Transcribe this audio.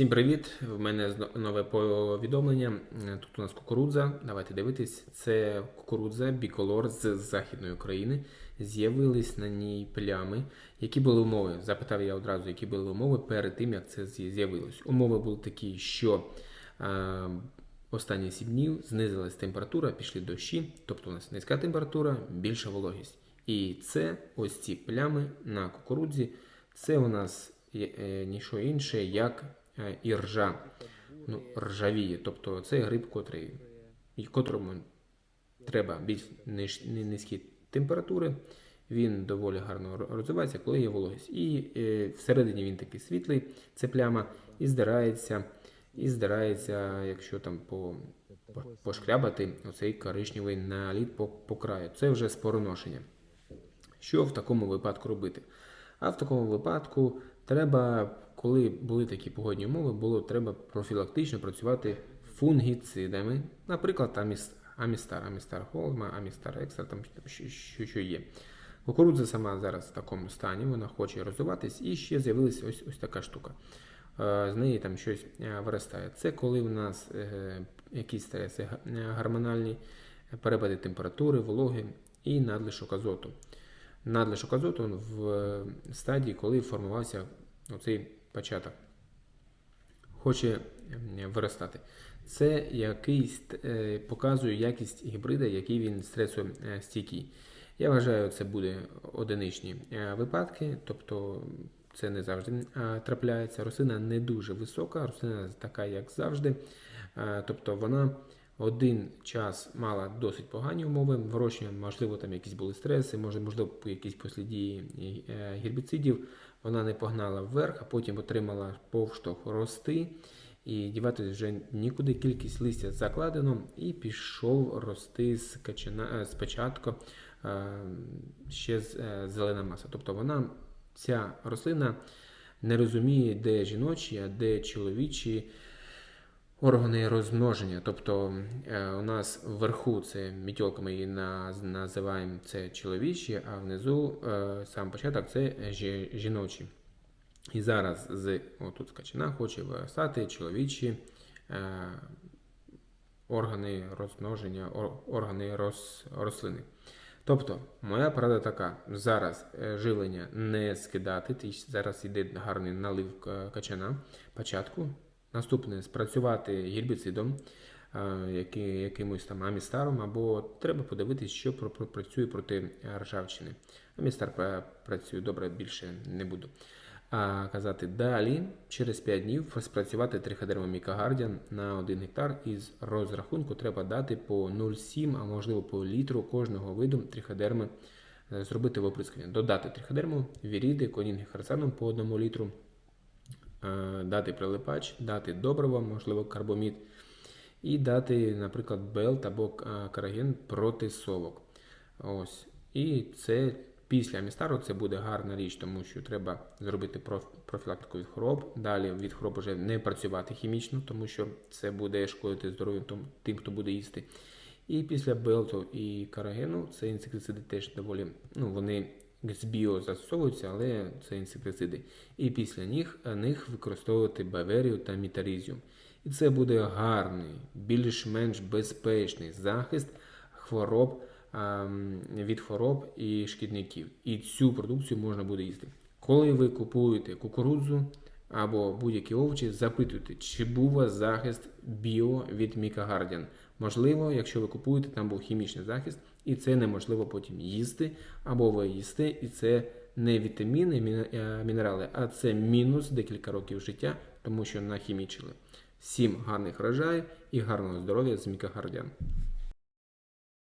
Всім привіт! В мене нове повідомлення. Е, Тут у нас кукурудза. Давайте дивитись. Це кукурудза біколор з Західної України. З'явились на ній плями. Які були умови? Запитав я одразу, які були умови перед тим, як це з'явилось. Умови були такі, що е, останні 7 днів знизилась температура, пішли дощі, тобто у нас низька температура, більша вологість. І це ось ці плями на кукурудзі. Це у нас е, інше, як е, іржа. Ну, ржавіє. Тобто це гриб, котрий, котрому треба більш низькі температури. Він доволі гарно розвивається, коли є вологість. І е, всередині він такий світлий, це пляма, і здирається, і здирається, якщо там по, по, пошкрябати оцей коричневий наліт по, по краю. Це вже спороношення. Що в такому випадку робити? А в такому випадку треба, коли були такі погодні умови, було треба профілактично працювати фунгіцидами, наприклад, аміс, амістар, амістар холма, амістар екстра, там що, що, що є. Кукурудза сама зараз в такому стані, вона хоче розвиватись, і ще з'явилася ось, ось така штука. Е, З неї там щось е, виростає. Це коли в нас е, якісь стреси гормональні, перепади температури, вологи і надлишок азоту. Надлишок азоту в стадії, коли формувався оцей початок. Хоче е, виростати. Це якийсь е, показує якість гібрида, який він стресостійкий. Я вважаю, це буде одиничні е, випадки, тобто це не завжди е, трапляється. Рослина не дуже висока, рослина така, як завжди. Е, Тобто вона один час мала досить погані умови вирощення, можливо, там якісь були стреси, може, можливо, якісь послідії е, гербіцидів. Вона не погнала вверх, а потім отримала повштовх рости. І діватися вже нікуди кількість листя закладено, і пішов рости з качана, е, спочатку е, ще з, е, зелена маса. Тобто вона, ця рослина не розуміє, де жіночі, а де чоловічі органи розмноження. Тобто е, у нас вверху це мітьолка, ми її називаємо це чоловічі, а внизу е, сам початок це жіночі. І зараз з отут з хоче виростати чоловічі е, органи розмноження, органи роз, рослини. Тобто, моя порада така: зараз живлення не скидати, зараз йде гарний налив качана початку. Наступне спрацювати гербіцидом, е, якимось там амістаром, або треба подивитись, що працює проти ржавчини. Амістар працює добре, більше не буду. А казати далі, через 5 днів спрацювати триходерма мікагардіан на 1 гектар із розрахунку треба дати по 0,7, а можливо по літру кожного виду триходерми е, зробити в оприскання. Додати триходерму, віріди, конінги харсаном по 1 літру, дати прилипач, дати добриво, можливо, карбомід, і дати, наприклад, белт або е, караген проти совок. Ось. І це після амістару це буде гарна річ, тому що треба зробити профілактику від хвороб. Далі від хвороб вже не працювати хімічно, тому що це буде шкодити здоров'ю тим, хто буде їсти. І після белту і карагену це інсектициди теж доволі, ну вони з біо застосовуються, але це інсектициди. І після них, них використовувати баверію та мітарізіум. І це буде гарний, більш-менш безпечний захист хвороб ем, від хвороб і шкідників. І цю продукцію можна буде їсти. Коли ви купуєте кукурудзу або будь-які овочі, запитуйте, чи був у вас захист біо від Мікагардіан. Можливо, якщо ви купуєте, там був хімічний захист, і це неможливо потім їсти, або ви їсте, і це не вітаміни, е, мінерали, а це мінус декілька років життя, тому що нахімічили. Всім гарних врожаїв і гарного здоров'я з Мікагардіан.